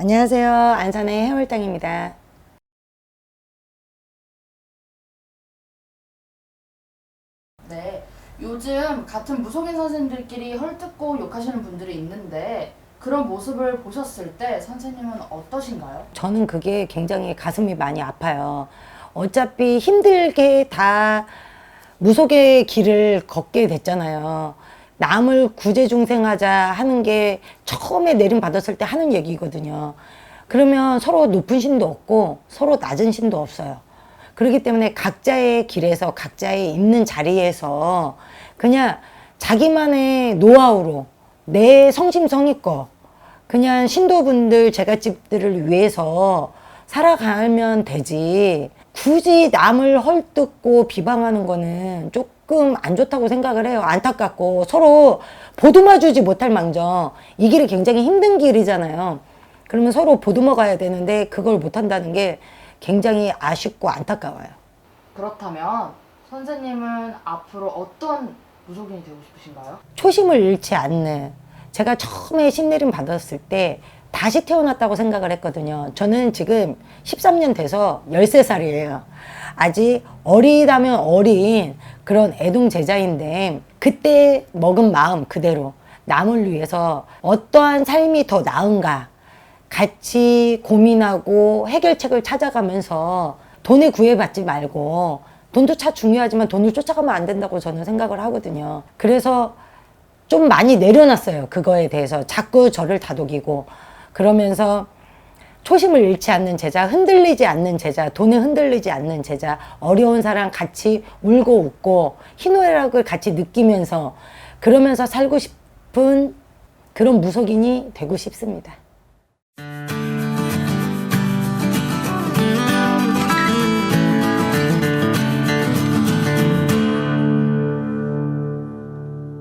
안녕하세요. 안산의 해월당입니다. 네, 요즘 같은 무속인 선생님들끼리 헐뜯고 욕하시는 분들이 있는데 그런 모습을 보셨을 때 선생님은 어떠신가요? 저는 그게 굉장히 가슴이 많이 아파요. 어차피 힘들게 다 무속의 길을 걷게 됐잖아요. 남을 구제중생하자 하는 게 처음에 내림 받았을 때 하는 얘기거든요. 그러면 서로 높은 신도 없고 서로 낮은 신도 없어요. 그렇기 때문에 각자의 길에서 각자의 있는 자리에서 그냥 자기만의 노하우로 내 성심성의껏 그냥 신도분들 제갓집들을 위해서 살아가면 되지 굳이 남을 헐뜯고 비방하는 거는 조금 안 좋다고 생각을 해요. 안타깝고 서로 보듬어 주지 못할 망정. 이 길이 굉장히 힘든 길이잖아요. 그러면 서로 보듬어 가야 되는데 그걸 못 한다는 게 굉장히 아쉽고 안타까워요. 그렇다면 선생님은 앞으로 어떤 무속인이 되고 싶으신가요? 초심을 잃지 않는. 제가 처음에 신내림 받았을 때 다시 태어났다고 생각을 했거든요. 저는 지금 13년 돼서 13살이에요. 아직 어리다면 어린 그런 애동 제자인데 그때 먹은 마음 그대로 남을 위해서 어떠한 삶이 더 나은가 같이 고민하고 해결책을 찾아가면서 돈에 구애받지 말고 돈도 차 중요하지만 돈을 쫓아가면 안 된다고 저는 생각을 하거든요. 그래서 좀 많이 내려놨어요. 그거에 대해서 자꾸 저를 다독이고 그러면서 초심을 잃지 않는 제자, 흔들리지 않는 제자, 돈에 흔들리지 않는 제자, 어려운 사람 같이 울고 웃고 희노애락을 같이 느끼면서 그러면서 살고 싶은 그런 무속인이 되고 싶습니다.